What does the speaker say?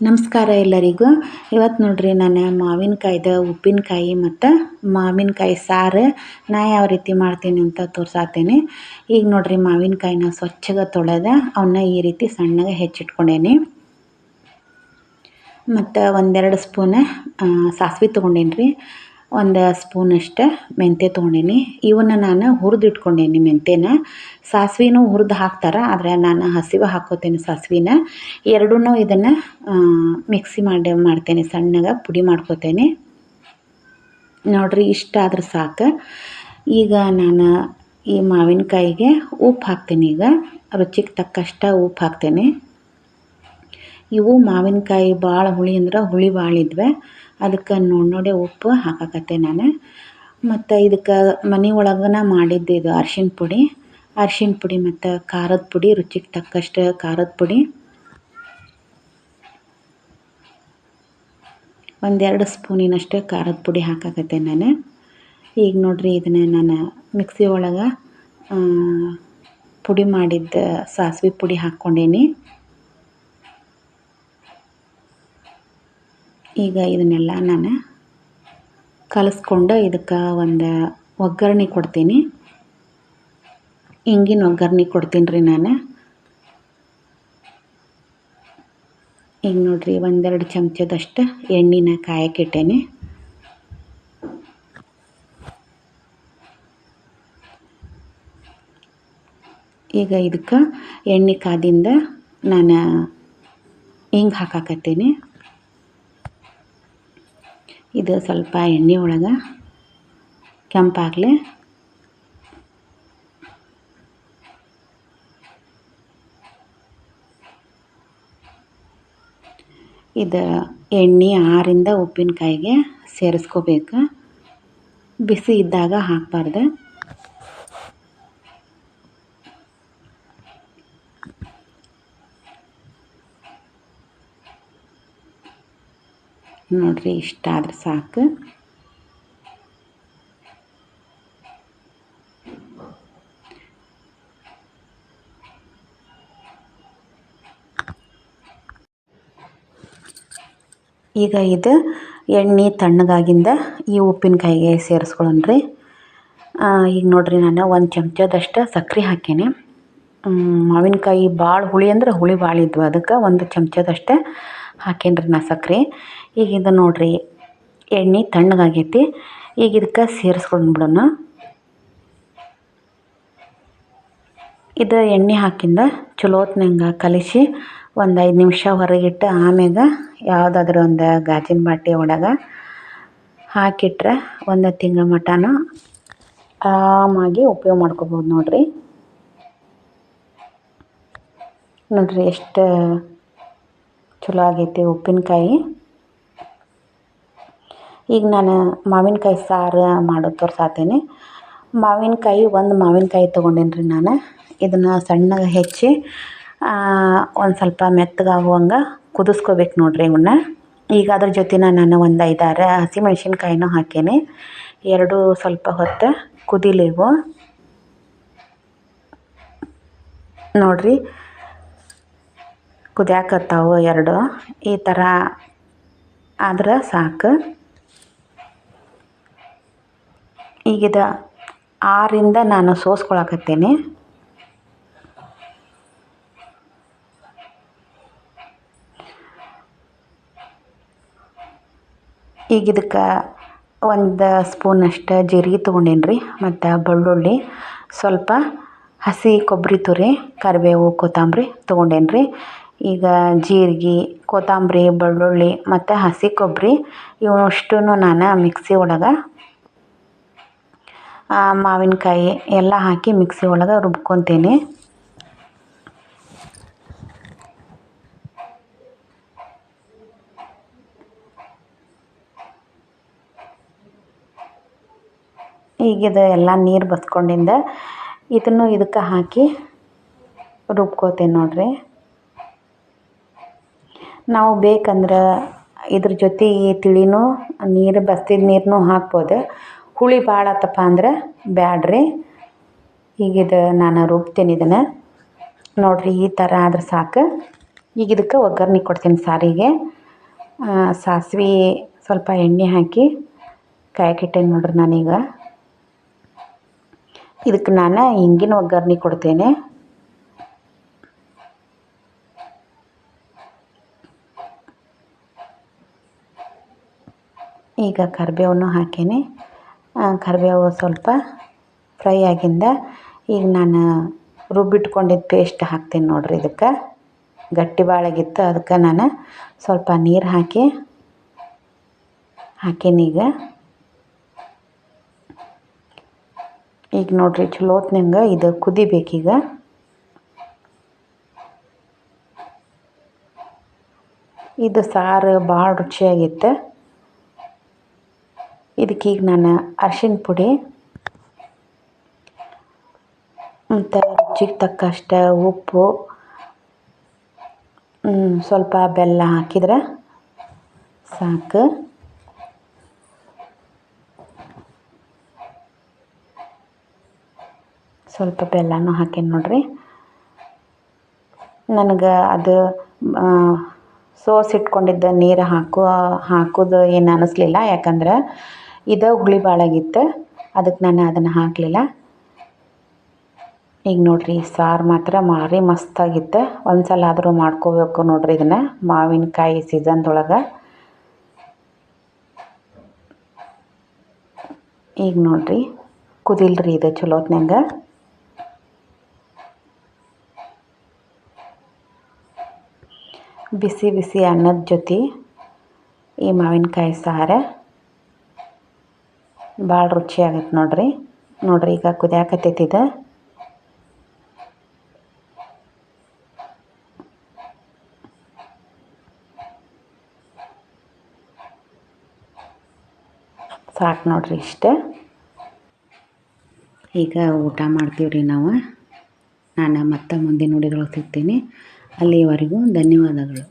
ನಮಸ್ಕಾರ ಎಲ್ಲರಿಗೂ. ಇವತ್ತು ನೋಡ್ರಿ ನಾನು ಮಾವಿನಕಾಯ್ದು, ಉಪ್ಪಿನಕಾಯಿ ಮತ್ತು ಮಾವಿನಕಾಯಿ ಸಾರು. ನಾ ಯಾವ ರೀತಿ ಮಾಡ್ತೀನಿ ಅಂತ ತೋರ್ಸಾತೀನಿ. ಈಗ ನೋಡ್ರಿ ಮಾವಿನಕಾಯಿನ ಸ್ವಚ್ಛಗೆ ತೊಳೆದ ಅವನ್ನ ಈ ರೀತಿ ಸಣ್ಣಗೆ ಹೆಚ್ಚಿಟ್ಕೊಂಡೇನಿ. ಮತ್ತು ಒಂದೆರಡು ಸ್ಪೂನ್ ಸಾಸ್ವೆ ತೊಗೊಂಡೇನಿ ರೀ ಒಂದು ಸ್ಪೂನಷ್ಟು ಮೆಂತ್ಯ ತೊಗೊಂಡೀನಿ. ಇವನ್ನ ನಾನು ಹುರಿದು ಇಟ್ಕೊಂಡೇನಿ ಮೆಂತ್ಯನ. ಸಾಸ್ವೆನೂ ಹುರಿದು ಹಾಕ್ತಾರೆ, ಆದರೆ ನಾನು ಹಸಿವೆ ಹಾಕ್ಕೋತೀನಿ ಸಾಸ್ವೆನ. ಎರಡೂ ಇದನ್ನು ಮಿಕ್ಸಿ ಮಾಡಿ, ಮಾಡ್ತೇನೆ, ಸಣ್ಣಗೆ ಪುಡಿ ಮಾಡ್ಕೋತೇನೆ. ನೋಡಿರಿ ಇಷ್ಟ ಆದ್ರೆ ಸಾಕು. ಈಗ ನಾನು ಈ ಮಾವಿನಕಾಯಿಗೆ ಉಪ್ಪು ಹಾಕ್ತೀನಿ ಈಗ. ರುಚಿಗೆ ತಕ್ಕಷ್ಟು ಉಪ್ಪು ಹಾಕ್ತೇನೆ. ಇವು ಮಾವಿನಕಾಯಿ ಭಾಳ ಹುಳಿ ಅಂದ್ರೆ ಹುಳಿ ಭಾಳ ಇದ್ವೆ. ಅದಕ್ಕೆ ನೋಡಿ ನೋಡಿ ಉಪ್ಪು ಹಾಕಕತ್ತೆ ನಾನು. ಮತ್ತು ಇದಕ್ಕೆ ಮನೆ ಒಳಗನ ಮಾಡಿದ್ದು ಇದು ಅರ್ಶಿನ ಪುಡಿ. ಅರ್ಶಿನ ಪುಡಿ ಮತ್ತು ಖಾರದ ಪುಡಿ, ರುಚಿಗೆ ತಕ್ಕಷ್ಟು ಖಾರದ ಪುಡಿ. ಒಂದೆರಡು ಸ್ಪೂನಿನಷ್ಟು ಖಾರದ ಪುಡಿ ಹಾಕಾಕತ್ತೆ ನಾನು. ಈಗ ನೋಡಿರಿ ಇದನ್ನು ನಾನು ಮಿಕ್ಸಿ ಒಳಗೆ ಪುಡಿ ಮಾಡಿದ್ದ ಸಾಸಿವೆ ಪುಡಿ ಹಾಕ್ಕೊಂಡೇನಿ. ಈಗ ಇದನ್ನೆಲ್ಲ ನಾನು ಕಲಸ್ಕೊಂಡು ಇದಕ್ಕೆ ಒಂದು ಒಗ್ಗರಣೆ ಕೊಡ್ತೀನಿ. ಹಿಂಗಿನ ಒಗ್ಗರಣೆ ಕೊಡ್ತೀನಿ ರೀ ನಾನು. ಈಗ ನೋಡಿರಿ ಒಂದೆರಡು ಚಮಚದಷ್ಟು ಎಣ್ಣೆನ ಕಾಯಕ್ಕಿಟ್ಟೇನೆ ಈಗ ಇದಕ್ಕೆ ಎಣ್ಣೆ ಕಾದಿಂದ ನಾನು ಹಿಂಗೆ ಹಾಕಾಕತ್ತೀನಿ. ಇದು ಸ್ವಲ್ಪ ಎಣ್ಣೆ ಒಳಗೆ ಕೆಂಪಾಗಲಿ. ಇದು ಎಣ್ಣೆ ಆರಿಂದ ಉಪ್ಪಿನಕಾಯಿಗೆ ಸೇರಿಸ್ಕೋಬೇಕು. ಬಿಸಿ ಇದ್ದಾಗ ಹಾಕಬಾರ್ದು. ನೋಡಿರಿ ಇಷ್ಟ ಆದ್ರೆ ಸಾಕು. ಈಗ ಇದು ಎಣ್ಣೆ ತಣ್ಣಗಾಗಿಂದ ಈ ಉಪ್ಪಿನಕಾಯಿಗೆ ಸೇರಿಸ್ಕೊಳ್ಳೋಣ್ರಿ. ಈಗ ನೋಡ್ರಿ ನಾನು ಒಂದು ಚಮಚದಷ್ಟು ಸಕ್ಕರೆ ಹಾಕೇನಿ. ಮಾವಿನಕಾಯಿ ಭಾಳ ಹುಳಿ ಅಂದ್ರೆ ಹುಳಿ ಭಾಳ ಇದ್ವು. ಅದಕ್ಕೆ ಒಂದು ಚಮಚದಷ್ಟು ಹಾಕೇನಿ ನಾ ಸಕ್ಕರೆ ಈಗ ಇದು ನೋಡಿರಿ, ಎಣ್ಣೆ ತಣ್ಣಗಾಗೈತಿ. ಈಗ ಇದಕ್ಕೆ ಸೇರಿಸ್ಕೊಂಡ್ಬಿಡೋಣ ಇದು ಎಣ್ಣೆ ಹಾಕಿಂದ ಚಲೋ ಹೊತ್ನಾಗ ಕಲಿಸಿ ಒಂದು ಐದು ನಿಮಿಷ ಹೊರಗಿಟ್ಟು ಆಮ್ಯಾಗ ಯಾವುದಾದ್ರೂ ಒಂದು ಗಾಜಿನ ಬಾಟಿ ಒಳಗೆ ಹಾಕಿಟ್ರೆ ಒಂದು ತಿಂಗಳ ಮಟನೂ ಆರಾಮಾಗಿ ಉಪಯೋಗ ಮಾಡ್ಕೋಬೋದು ನೋಡಿರಿ. ನೋಡಿರಿ ಎಷ್ಟು ಚಲೋ ಆಗೈತಿ ಉಪ್ಪಿನಕಾಯಿ. ಈಗ ನಾನು ಮಾವಿನಕಾಯಿ ಸಾರು ಮಾಡೋದು ತೋರ್ಸಾತೀನಿ. ಮಾವಿನಕಾಯಿ, ಒಂದು ಮಾವಿನಕಾಯಿ ತೊಗೊಂಡೇನಿ ರೀ ನಾನು. ಇದನ್ನು ಸಣ್ಣಗೆ ಹೆಚ್ಚಿ ಒಂದು ಸ್ವಲ್ಪ ಮೆತ್ತಗಾಗುವಂಗೆ ಕುದಿಸ್ಕೋಬೇಕು ನೋಡಿರಿ ಇವನ್ನ ಈಗ ಅದ್ರ ಜೊತೆ ನಾನು ಒಂದು ಐದಾರು ಹಸಿಮೆಣ್ಸಿನ್ಕಾಯಿನೂ ಹಾಕೇನೆ. ಎರಡು ಸ್ವಲ್ಪ ಹೊತ್ತು ಕುದಿಲಿವು. ನೋಡಿರಿ ಕುದಿಯಾಕತ್ತಾವು ಎರಡು. ಈ ಥರ ಆದ್ರೆ ಸಾಕು. ಈಗಿದ ಆರಿಂದ ನಾನು ಸೋಸ್ಕೊಳಕತ್ತೀನಿ. ಈಗಿದಕ್ಕೆ ಒಂದು ಸ್ಪೂನಷ್ಟು ಜೀರಿಗೆ ತೊಗೊಂಡೇನಿ ರೀ ಮತ್ತು ಬೆಳ್ಳುಳ್ಳಿ, ಸ್ವಲ್ಪ ಹಸಿ ಕೊಬ್ಬರಿ ತುರಿ, ಕರಿಬೇವು, ಕೊತ್ತಂಬರಿ ತೊಗೊಂಡೇನಿ ರೀ ಈಗ ಜೀರಿಗೆ, ಕೊತ್ತಂಬರಿ, ಬೆಳ್ಳುಳ್ಳಿ ಮತ್ತು ಹಸಿ ಕೊಬ್ಬರಿ ಇವಷ್ಟನ್ನು ನಾನು ಮಿಕ್ಸಿ ಒಳಗೆ ಮಾವಿನಕಾಯಿ ಎಲ್ಲ ಹಾಕಿ ಮಿಕ್ಸಿ ಒಳಗೆ ರುಬ್ಕೊತೀನಿ. ಈಗಿದು ಎಲ್ಲ ನೀರು ಬಸ್ಕೊಂಡಿಂದ ಇದನ್ನು ಇದಕ್ಕೆ ಹಾಕಿ ರುಬ್ಕೋತೀನಿ ನೋಡಿರಿ. ನಾವು ಬೇಕಂದ್ರೆ ಇದ್ರ ಜೊತೆ ತಿಳಿನೂ, ನೀರು ಬಸ್ತಿದ್ದ ನೀರನ್ನೂ ಹಾಕ್ಬೋದು. ಹುಳಿ ಭಾಳ ಆತಪ್ಪ ಅಂದ್ರೆ ಬ್ಯಾಡ್ರಿ. ಈಗ ಇದು ನಾನು ರುಬ್ತೀನಿ ಇದನ್ನು. ನೋಡಿರಿ ಈ ಥರ ಆದ್ರೆ ಸಾಕು. ಈಗ ಇದಕ್ಕೆ ಒಗ್ಗರಣೆ ಕೊಡ್ತೀನಿ ಸಾರಿಗೆ. ಸಾಸಿವೆ ಸ್ವಲ್ಪ ಎಣ್ಣೆ ಹಾಕಿ ಕಾಯಕಿಟ್ಟೇನೆ ನೋಡ್ರಿ ನಾನೀಗ. ಇದಕ್ಕೆ ನಾನು ಹಿಂಗಿನ ಒಗ್ಗರಣೆ ಕೊಡ್ತೇನೆ. ಈಗ ಕರಿಬೇವನ್ನು ಹಾಕೀನಿ. ಕರಿಬೇವು ಸ್ವಲ್ಪ ಫ್ರೈ ಆಗಿಂದ ಈಗ ನಾನು ರುಬ್ಬಿಟ್ಕೊಂಡಿದ್ದ ಪೇಸ್ಟ್ ಹಾಕ್ತೀನಿ ನೋಡಿರಿ ಇದಕ್ಕೆ. ಗಟ್ಟಿ ಭಾಳಾಗಿತ್ತು ಅದಕ್ಕೆ ನಾನು ಸ್ವಲ್ಪ ನೀರು ಹಾಕಿ ಹಾಕೀನಿ ಈಗ. ಈಗ ನೋಡಿರಿ ಚಲೋತ್ನಂಗೆ ಇದು ಕುದಿಬೇಕೀಗ ಇದು ಸಾರು ಭಾಳ ರುಚಿಯಾಗಿತ್ತು. ಇದಕ್ಕೀಗ ನಾನು ಅರ್ಶಿಣ ಪುಡಿ, ಮತ್ತು ರುಚಿಗೆ ತಕ್ಕಷ್ಟು ಉಪ್ಪು ಸ್ವಲ್ಪ ಬೆಲ್ಲ ಹಾಕಿದ್ರೆ ಸಾಕು. ಸ್ವಲ್ಪ ಬೆಲ್ಲನೂ ಹಾಕೇನಿ ನೋಡಿರಿ. ನನಗೆ ಅದು ಸೋಸಿಟ್ಕೊಂಡಿದ್ದ ನೀರು ಹಾಕೋ, ಹಾಕೋದು ಏನು ಅನ್ನಿಸ್ಲಿಲ್ಲ ಯಾಕಂದ್ರೆ ಇದು ಹುಳಿ ಭಾಳಾಗಿತ್ತು ಅದಕ್ಕೆ ನಾನು ಅದನ್ನು ಹಾಕಲಿಲ್ಲ. ಈಗ ನೋಡಿರಿ ಸಾರು ಮಾತ್ರ ಮಾರಿ ಮಸ್ತಾಗಿತ್ತು ಒಂದು ಸಲ ಆದರೂ ಮಾಡ್ಕೋಬೇಕು ನೋಡ್ರಿ ಇದನ್ನು, ಮಾವಿನಕಾಯಿ ಸೀಸನ್ದೊಳಗೆ ಈಗ ನೋಡಿರಿ, ಕುದಿಲ್ರಿ ಇದು ಚಲೋತ್ನಂಗೆ ಬಿಸಿ ಬಿಸಿ ಅನ್ನದ ಜೊತೆ ಈ ಮಾವಿನಕಾಯಿ ಸಾರು. ಭಾಳ ರುಚಿ ಆಗತ್ತೆ ನೋಡಿರಿ. ನೋಡ್ರಿ ಈಗ ಕುದಿಯಾಕತ್ತೈತಿ ಇದು ಸಾಕು ನೋಡಿರಿ ಇಷ್ಟೇ. ಈಗ ಊಟ ಮಾಡ್ತೀವಿ ರೀ ನಾವು. ನಾನು ಮತ್ತೆ ಮುಂದಿನ ನುಡಿದೊಳಗೆ ಸಿಗ್ತೀನಿ ಅಲ್ಲಿವರೆಗೂ ಧನ್ಯವಾದಗಳು.